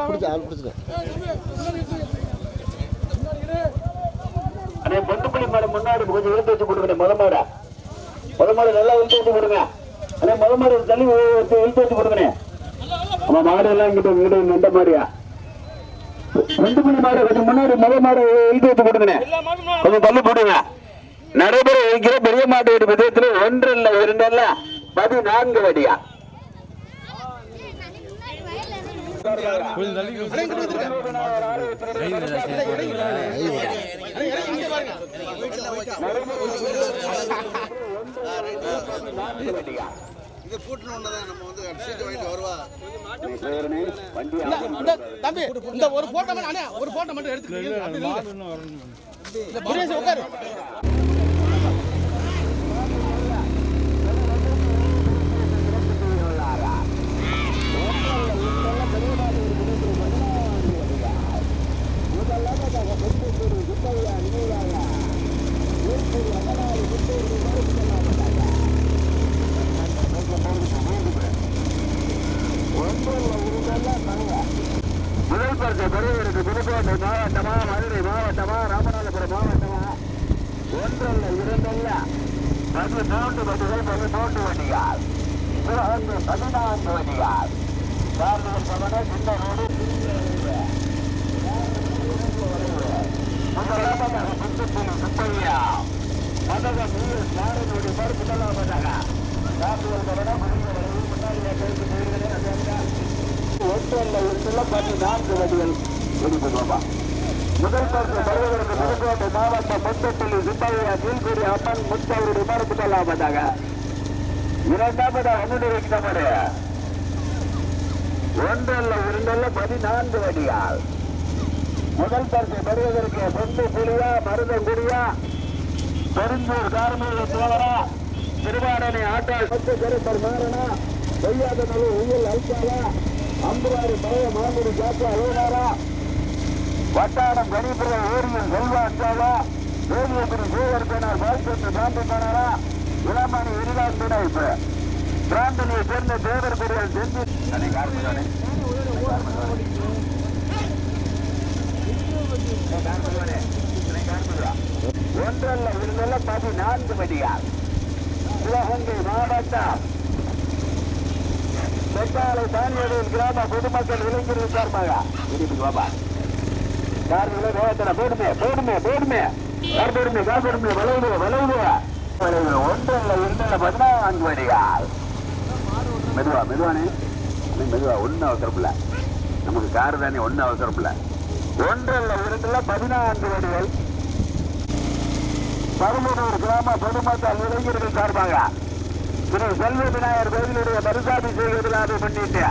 பிடிச்சிட்ட பிடிச்சிட்ட பிடிச்ச அண்ணே பொந்துக்குழி மாடு முன்னாடி கொஞ்சம் இழுத்து வச்சு கொடுங்க முத மாடா. முத மாடு நல்லா இழுத்து வச்சு கொடுங்க. அதே முத மாடு தள்ளி இழுத்து இழுத்து வச்சு கொடுங்கண்ணே ஆமா மாடு எல்லாம் இங்கிட்ட இங்கிட்ட நின்ற மாதிரியா? பொந்துக்குழி மாடு கொஞ்சம் முன்னாடி முத மாடு இழுத்து வச்சு கொடுங்கண்ணே. கொஞ்சம் தள்ளி போடுங்க. நடைபெற இருக்கிற பெரிய மாட்டு வீடு விதத்தில் ஒன்று இல்லை இரண்டு இல்ல பதினான்கு வடியா இது கூட்டணும் ஒண்ணுதான் நம்ம வந்து சீட்டு வாங்கிட்டு வருவா வண்டி இந்த தம்பி இந்த ஒரு போட்டோ மட்டும் ஒரு போட்டோ மட்டும் உட்காரு முதல் பரிசு பெறுவதற்கு புதுக்கோட்டை மாவட்டமா மதுரை மாவட்டமா ராமநாதபுரம் மாவட்டமா ஒன்றல்ல இரண்டல்ல பதிமூன்று வண்டிகள் பதிமூன்று வண்டிகள் சிவகங்கை பதினான்கு வண்டிகள் கார்மல் பவன சின்ன ரோடு முதலாவதாக முத்துப்புலி சுப்பையா மதக நீர் நாடனுடைய மறு முதலாவதாக கார்மல் பவன முருங்க வரையில் முன்னாடி பேசி போயிருக்கிறேன் ஒன்றல்ல இரண்டுல பதினான்கு வண்டிகள் வெளிப்படுவோமா முதல் பரிசு பெறுவதற்கு புதுக்கோட்டை மாவட்டம் முத்தப்பள்ளி முத்தவருடைய ஒன்றல்ல இரண்டல்ல பதினான்கு முதல் பரிசு பெறுவதற்கு சொந்த புலியா மருதங்குடியா பெருந்தூர் கார்மேக தோழரா திருவாரணை ஆட்டாள். பத்து பெருப்பர் மாறனா பொய்யாத நல்லூர் உயல் அல்பாலா அம்புவாரி பழைய மாங்குடி ஜாப்பா அலுவலாரா வட்டாரம் கணிபுரம் ஏரியில் செல்வாச்சாவா ஏரியபுரி ஜீவர்கனார் வாழ்க்கை தாண்டி போனாரா இளமணி இருளான் துணைப்பு பிராந்தனியை சேர்ந்த தேவர் குடியால் செஞ்சு ஒன்றல்ல இருந்தல்ல பதினான்கு மணியார் சிவகங்கை மாவட்டம் செட்டாலை தானியடியில் கிராம பொதுமக்கள் இளைஞர்கள் சார்பாக. கார்களை வேகத்தட போடுமே போடுமே போடுமே. கார் போடுமே கார் போடுமே வளைவு வளைவு. வளைவு ஒன்றல்ல இரண்டல்ல பதினான்கு வடிகால் மெதுவா மெதுவானே. மெதுவா ஒன்னும் அவசரம் இல்ல நமக்கு கார் தானே ஒன்னும் அவசரம் இல்லை ஒன்றல்ல இரண்டுல பதினான்கு வடிகள். பருமனூர் கிராம பொதுமக்கள் இளைஞர்கள் சார்பாக திரு செல்வ விநாயகர் கோவிலுடைய மறுசாபிஷேக விழாவை முன்னிட்டு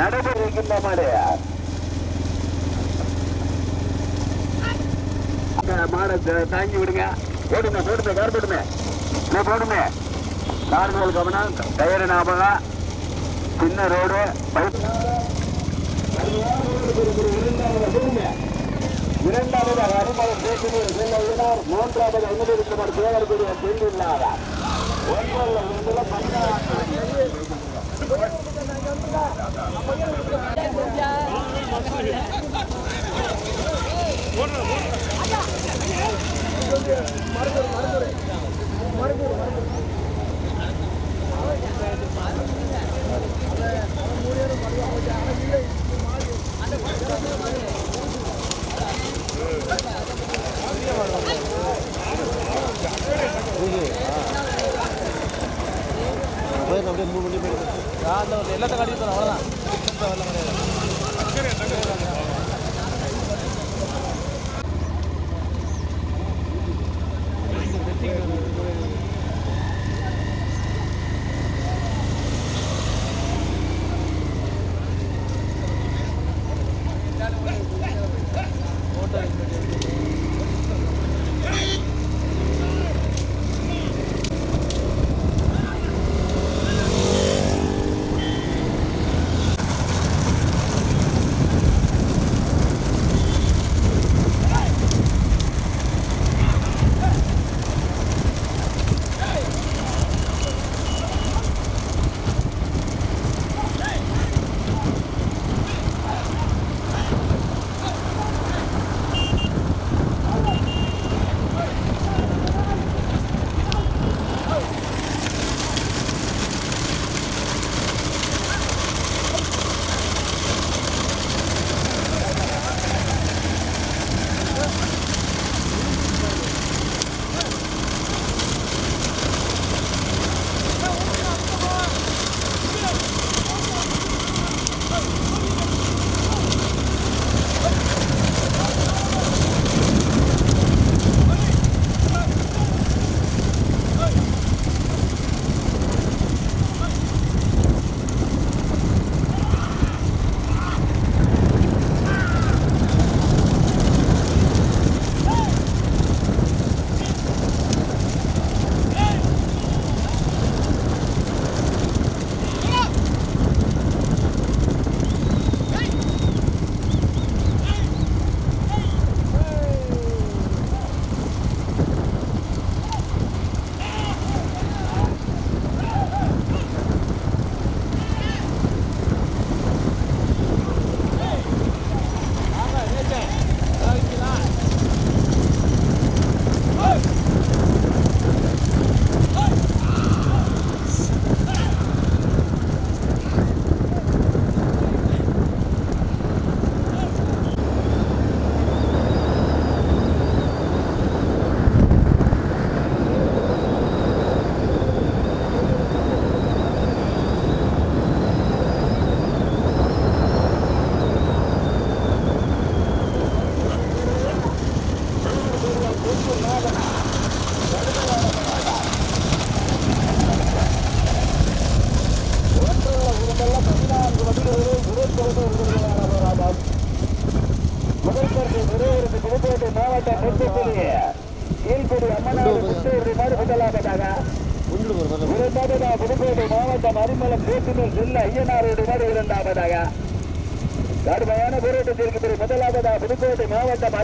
நடைபெறுகின்ற மாடு. மாடை தாங்கி விடுங்க. போடுங்க போடுங்க கார் போடுமே இல்லை போடுமே கார்கள் கவனம் டயர் ஞாபகம் சின்ன ரோடு இரண்டாவது அறிமுகம் பேசுகிறேன் செல்லுகிறார் மூன்றாவது அனுமதிக்குமார் தேவர்களுடைய செல்லுள்ளாரார் ஒன்றல்ல ஒன்றுல பதினாறு போய் அப்படியே மூணு மணி போயிட்டு எல்லாத்தையும் கட்டிட்டு அவ்வளோதான்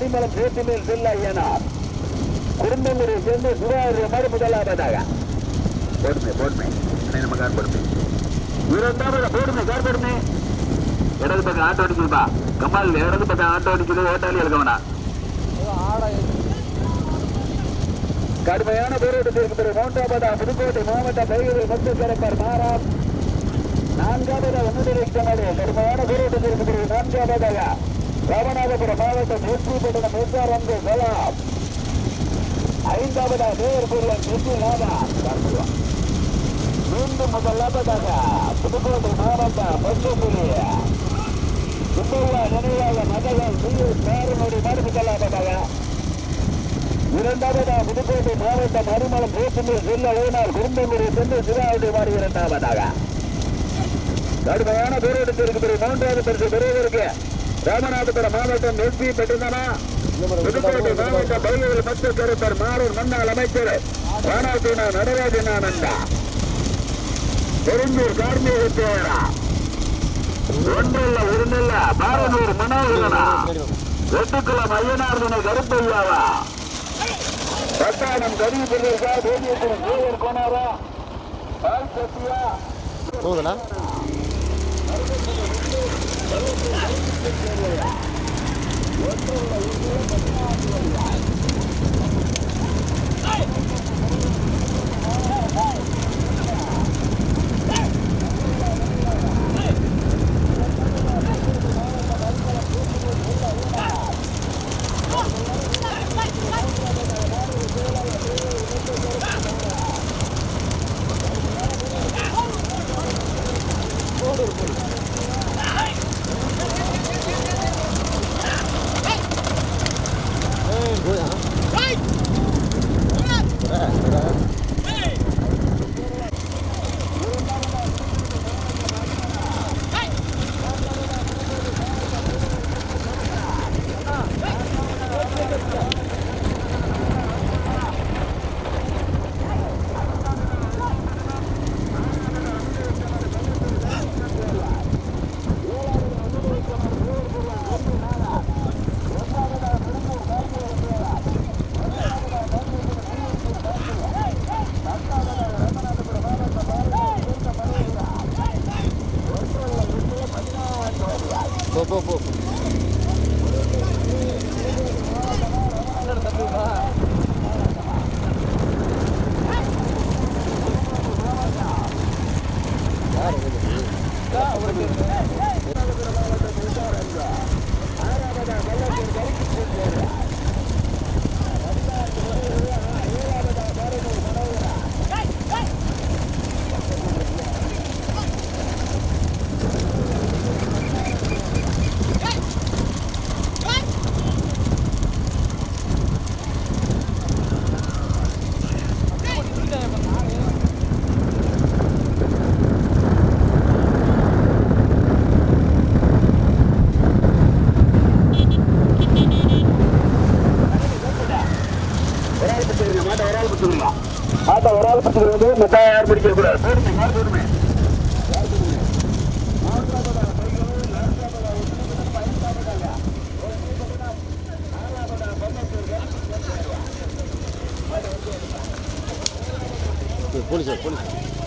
பரிமளம் அரிமலம் பேசுமில் செல்ல ஐயனார் குடும்பங்களை சேர்ந்து சுகாதார மாடு முதலாவதாக போடுமே. போடுமே நம்ம கார் போடுமே இரண்டாவது போடுமே கார் போடுமே இடது பக்கம் ஆட்டோ அடிக்குதுப்பா கம்மால் இடது பக்கம் ஆட்டோ அடிக்குது ஓட்டாளி இருக்கவனா. கடுமையான போராட்டத்திற்கு பிறகு மவுண்டாபாதா புதுக்கோட்டை மாவட்ட பகுதியில் மொத்த சிறப்பார். மாறாம். நான்காவதா ஒன்றிணைக்கமாடு கடுமையான போராட்டத்திற்கு பிறகு நான்காவதாக ராமநாதபுரம் மாவட்டம் வெற்றி பெற்ற மின்சாரங்கு கலாம் ஐந்தாவதா மேயர்புரியம் வெற்றி லாபா. மீண்டும் முதலாவதாக புதுக்கோட்டை மாவட்டம் பசுபுலிய சுப்பையா நினைவாக மகன் சிஎஸ் மேரனுடைய மாடு முதலாவதாக இரண்டாவதா புதுக்கோட்டை மாவட்டம் மறுமலம் பேசுமில் செல்ல ஓனால் குடும்பமுறை சென்று சிவாவுடைய மாறி இரண்டாவதாக. கடுமையான போராட்டத்திற்கு பிறகு மூன்றாவது பரிசு பெறுவதற்கு ராமநாதபுரம் மாவட்டம் எஸ்பி பெற்றிருந்தனா. புதுக்கோட்டை மாவட்ட பகுதியில் மத்திய கருத்தர் மாரூர் முன்னாள் அமைச்சர் வானாத்தீனா நடராஜனானந்தா. பெருந்தூர் கார்மிக தேவரா. ஒன்றல்ல ஒருநல்ல பாரனூர் மனோகரனா. வெட்டுக்குளம் ஐயனார் துணை கருப்பையாவா. பட்டாளம் கருவி பெரியதா தேவியத்தின் தேவர் கோனாரா. பால் சத்தியா. போகுதுண்ணா போ போடுமே மாடு போடுமே போலீஸ் போலீஸ்.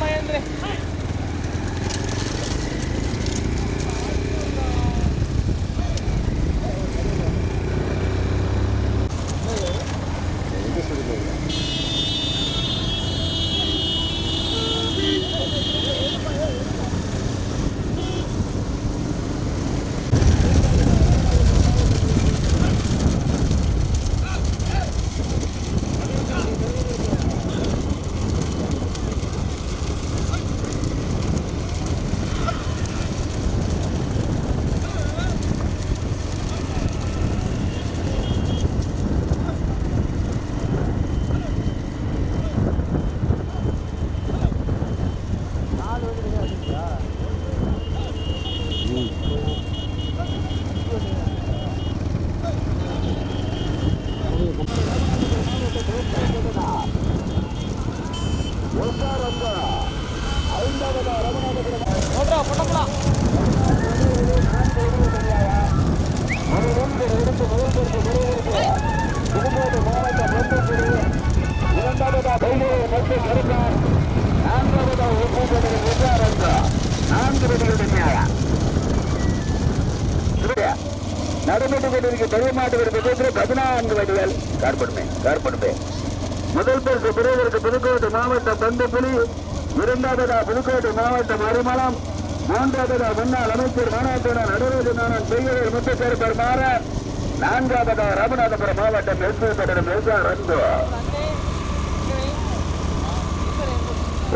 Mayandre. நடைபெற்று கொண்டிருக்க பெரிய மாட்டு விருப்பத்தில் பதினான்கு வடிகள். காற்படுமே காற்படுமே முதல் பரிசு பெறுவதற்கு புதுக்கோட்டை மாவட்டம் பந்துப்புலி இரண்டாவதா புதுக்கோட்டை மாவட்டம் அரிமளம் மூன்றாவதா முன்னாள் அமைச்சர் மாநாட்டுடன் நடராஜனானன் பெய்யவர் முத்தப்பேர் பெருமாற நான்காவதா ராமநாதபுரம் மாவட்டம் எஸ் பட்டம் எஸ்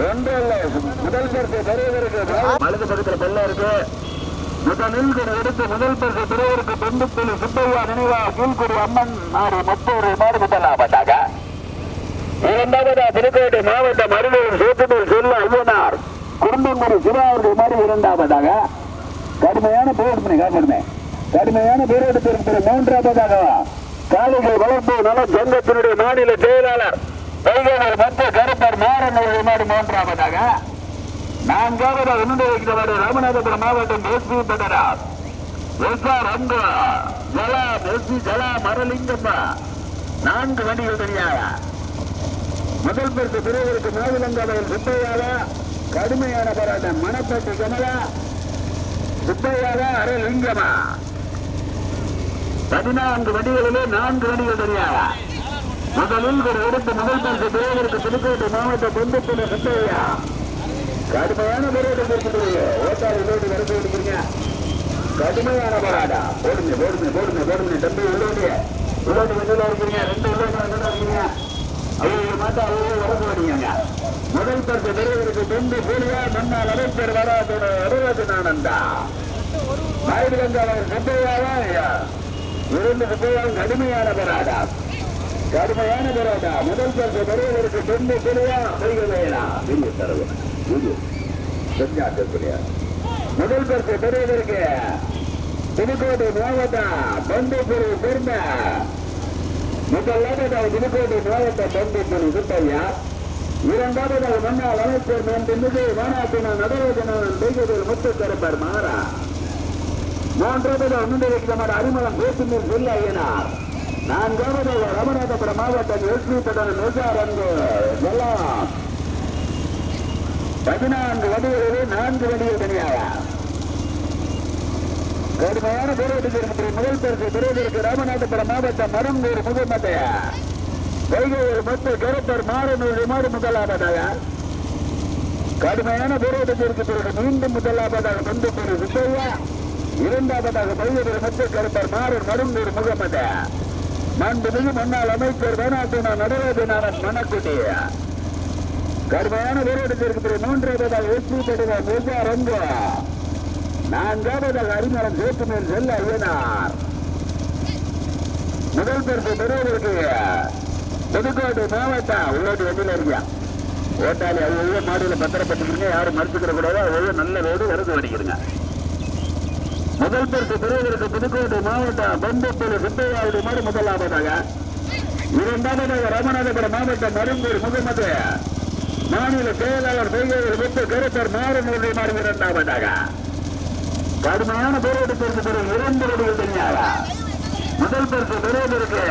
ஒன்றல்ல முதல் பரிசு பெரியவருக்கு வலது பக்கத்தில் பெல்ல இருக்கு. முதலில் எடுத்து முதல் பரிசு பெரியவருக்கு பெண்டுப்புலி சுப்பையா நினைவா கீழ்குடி அம்மன் நாடு முப்பது மாடு முதலாவதாக இரண்டாவதா புதுக்கோட்டை மாவட்டம் அருகூர் சேத்துமேல் செல்ல ஐயனார். குடும்பங்குடி சிவா மாதிரி இரண்டாவதாக. கடுமையான போராட்டம் காரணமே கடுமையான போராட்டத்திற்கு மூன்றாவதாக காலைகள் வளர்ப்பு நல சங்கத்தினுடைய மாநில செயலாளர் வைகவர் மற்ற கருப்பர் மாறன் அவர்கள் மாதிரி மூன்றாவதாக. நான்காவது முன்னே ராமநாதபுரம் மாவட்டம் எஸ்பி பட்டரார் எஸ்ஆர் அன்பு ஜலா எஸ்பி ஜலா மரலிங்கம்மா. நான்கு வண்டிகள் தனியாரா முதல் பரிசு பிரிவருக்கு மாவிலங்காவையில் சுப்பையாவா கடுமையான போராட்டம். மணப்பட்டு கமலா சுப்பையாவா அரலிங்கமா பதினான்கு வண்டிகளிலே நான்கு வண்டிகள் தனியாரா முதலில் ஒரு எடுத்து முதல் பரிசு பிரிவருக்கு புதுக்கோட்டை மாவட்ட பொந்துப்புல சுப்பையா கடுமையான போராட்டம் இருக்கிறது ஓட்டாளி லோடு வரது எடுக்கிறீங்க கடுமையான போராட்டம். போடுங்க போடுங்க போடுங்க போடுங்க. தம்பி உள்ளோடு உள்ளோடு வெளியில இருக்கீங்க. ரெண்டு உள்ளோடு வெளியில இருக்கிறீங்க அவங்க மாட்டா அவங்க வரது வரீங்க முதல் பரிசு பெறுவதற்கு தொண்டு கூலியா முன்னாள் அமைச்சர் வராதோட வருவதனானந்தா நாயுடு கங்காவர் சுப்பையாவா இரண்டு சுப்பையாவும் கடுமையான போராடா கடுமையான போராட்டா முதல் பரிசு பெறுவதற்கு தொண்டு கூலியா செய்கிறதா வீடியோ தரவு. வீடியோ முதல் பரிசு பெறுவதற்கு புதுக்கோட்டை மாவட்டம் பந்துப்பூர் சேர்ந்த முதலாவதாக புதுக்கோட்டை மாவட்ட பந்துப்பூர் சுப்பையா இரண்டாவதாக முன்னாள் அமைச்சர் மேம்பிமிகு வானாத்தின நடராஜனானன் முத்து முத்துக்கருப்பர் மாறா. மூன்றாவதாக முன்னே அறிமுகம் பேசுமில் செல்ல ஐயனார் நான்காவதாக ராமநாதபுரம் மாவட்டம் எஸ்பி பட்டன் நிசார் என்று எல்லாம் பதினான்கு வடிகளிலே நான்கு வடிகள் தனியாக கடுமையான போராட்டத்திற்கு முதல் பரிசு பெறுவதற்கு ராமநாதபுரம் மாவட்டம் மரங்கூர் முகமதைய. வைகையில் மொத்த கருப்பர் மாறனூர் மாறு முதலாவதாக. கடுமையான போராட்டத்திற்கு பிறகு மீண்டும் முதலாவதாக பந்துப்பூர் சுப்பையா இரண்டாவதாக வைகையில் மொத்த கருப்பர் மாறன் மருங்கூர் முகமது மாண்புமிகு முன்னாள் அமைச்சர் வேணாட்டுனா நடராஜனாரன் மணக்குட்டி கடுமையான போராட்டத்திற்கு பிறகு மூன்றாவதாக வெற்றி பெறுகிற மிக ரங்கு நான்காவதாக அறிஞரம் சேத்துமேல் செல்ல ஐயனார் முதல் பரிசு பெறுவதற்கு புதுக்கோட்டை மாவட்டம் உள்ளோட்டு வண்டியில் இருக்கியா ஓட்டாளி அது ஒவ்வொரு மாடியில் பத்திரப்பட்டுக்கிறீங்க யாரும் மறுத்துக்கிற கூடாது. ஒவ்வொரு நல்ல ரோடு வருது வடிக்கிறீங்க முதல் பரிசு பெறுவதற்கு புதுக்கோட்டை மாவட்டம் பந்தப்பள்ளி சுப்பையாவுடைய மாடு முதலாவதாக. இரண்டாவதாக ராமநாதபுரம் மாவட்டம் மருந்தூர் முகமது மாநில செயலாளர் பெய்யவர் முத்து கருத்தர் மாறனுடைய மாடு இரண்டாவதாக கடுமையான போராட்டத்திற்கு பிறகு இரண்டு வடிவில் தனியாக. முதல் பரிசு பெறுவதற்கு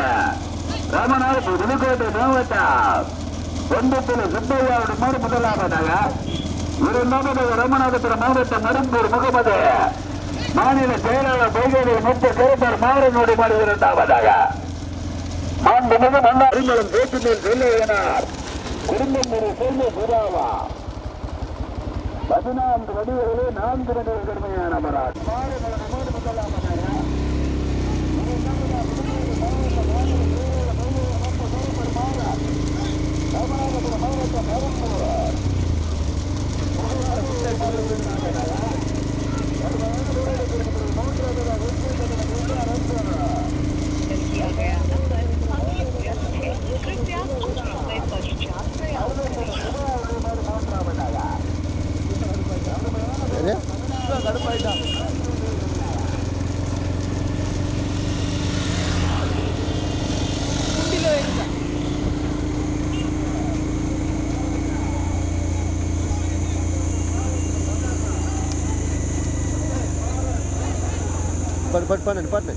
ராமநாதபுரம் புதுக்கோட்டை மாவட்டா கொண்டத்தில் சுப்பையாவுடைய மாறு முதலாவதாக. இரண்டாவது ராமநாதபுரம் மாவட்டம் மருந்தூர் முகமது. மாநில செயலாளர் பைகேரி முத்து கருப்பர் மாறனுடைய மாடு இரண்டாவதாக மாண்புமிகு மன்னர். அறிமலம் பேச்சுமேல் சொல்லுகிறார். குடும்பமுறை சேர்ந்த சுதாவா பதினான்கு வடிவர்களே நான்கு வடிவ கடுமையான மராட் Yeah. పదండి పదండి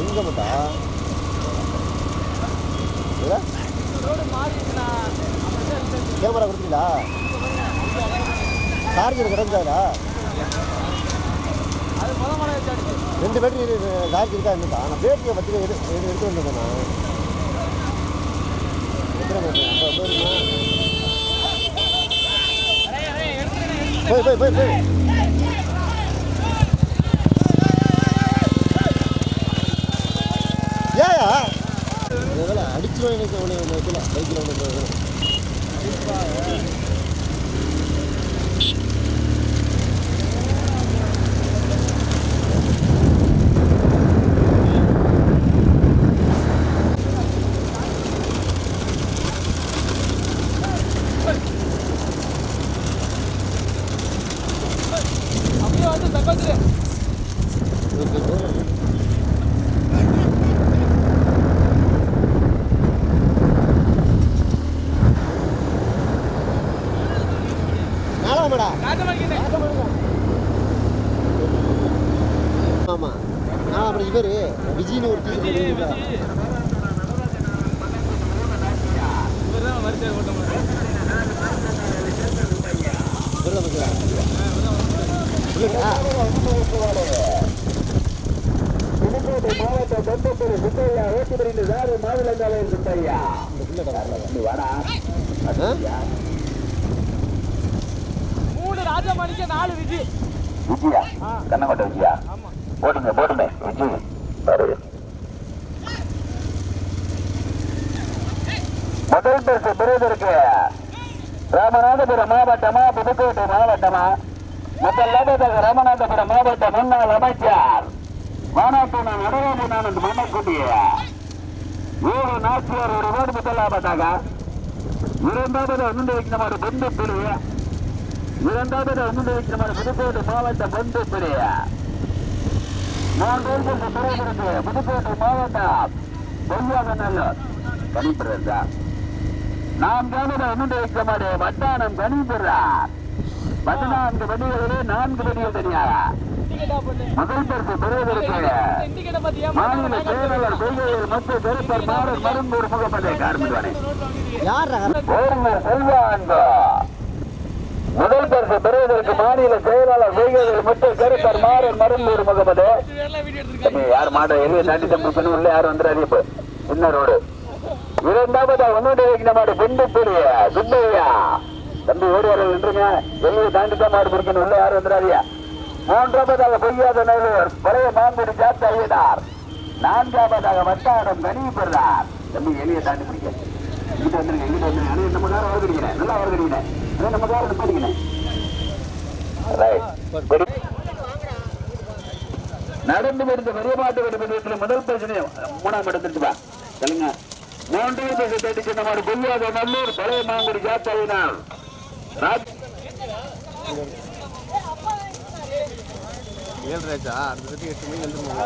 எங்க மட்டா கேமரா கொடுத்தீங்களா? சார்ஜர் கிடந்தாடா ரெண்டு பேட்டரி சார்ஜ் இருக்கா என்னக்கா? நான் பேட்டரியை பற்றி எடு எடுத்து நான். எத்தனை பேட்டரி ஐம்பது Vai, vai, vai, vai. ஏயா அடிச்சிடும் எனக்கு ஒன்று ஒன்று பைக்கில் ஒன்று வைக்கல சுத்தையா ஓட்டுமரியில் சாரு வாடா மூணு நாலு விஜய் விஜயா கண்ணங்கோட்டை விஜயா போட்டுங்க போட்டுங்க விஜய் பாரு முதல் பரிசு பெறுவதற்கு ராமநாதபுரம் மாவட்டமா புதுக்கோட்டை மாவட்டமா முதலாவதாக ராமநாதபுரம் மாவட்ட முன்னாள் அமைச்சர் மாநாட்டு நடராமநாதன் மன்னக்குட்டிய ஏழு நாச்சியார் ஒரு ரோடு முதலாவதாக இரண்டாவது ஒன்று வைக்கிறமாறு பொந்து பிரிவு இரண்டாவது ஒன்று வைக்கிறமாறு புதுக்கோட்டை மாவட்ட பொந்து பிரிவு மூன்றாவது பெறுவதற்கு புதுக்கோட்டை மாவட்டம் பொய்யாக நல்லூர் கணிப்பிடுறா நான்காவது ஒன்று வைக்கிற மாதிரி வட்டானம் கணிப்பிடுறார் பதினான்கு வடிகளிலே நான்கு வடிகள் தனியாக முதல் பரிசு பெறுவதற்கு மாநில செயலாளர் கொள்கையில் மத்திய பெருப்பர் மாறன் மருந்தூர் முகமது கார்மிகவானே யார் ஓரினர் முதல் பரிசு பெறுவதற்கு மாநில செயலாளர் கொள்கையில் மத்திய பெருப்பர் மாறன் மருந்தூர் முகமது யார் மாட எளிய தாண்டி தம்பி பண்ணி உள்ள யாரும் வந்துடாது இப்போ சின்ன ரோடு ஒன்னுடைய மாடு பெண்டு பெரிய சுப்பையா தம்பி ஓடுவார்கள் என்றுங்க நின்றுங்க. தாண்டி தான் மாடு பிடிக்கணும். உள்ள யாரும் வந்துடாதியா மூன்றாவதாக பொய்யாத நல்லூர் பழைய மாங்குடி ஜாத்த ஐயனார் நான்காவதாக வட்டாரம் கனி பெறார் தம்பி எளிய தாண்டி பிடிக்க. இங்கிட்ட வந்துருங்க இங்கிட்ட வந்துருங்க. நம்ம காரம் வருகிறீங்க நல்லா அண்ணே, நம்ம காரம் நிப்பாட்டிங்க நடந்து வருந்த பெரியமாட்டு வெடிமன்றத்தில் முதல் பிரச்சனை மூணாம் இடத்துக்கு வா. சொல்லுங்க. மூன்றாவது பேச தேடி சொன்ன மாதிரி கொல்லியாத நல்லூர் பழைய மாங்குடி ஜாத்தாவினால் ஏழு ராஜா? அடுத்த எட்டு மணிக்கு வந்துருமாங்க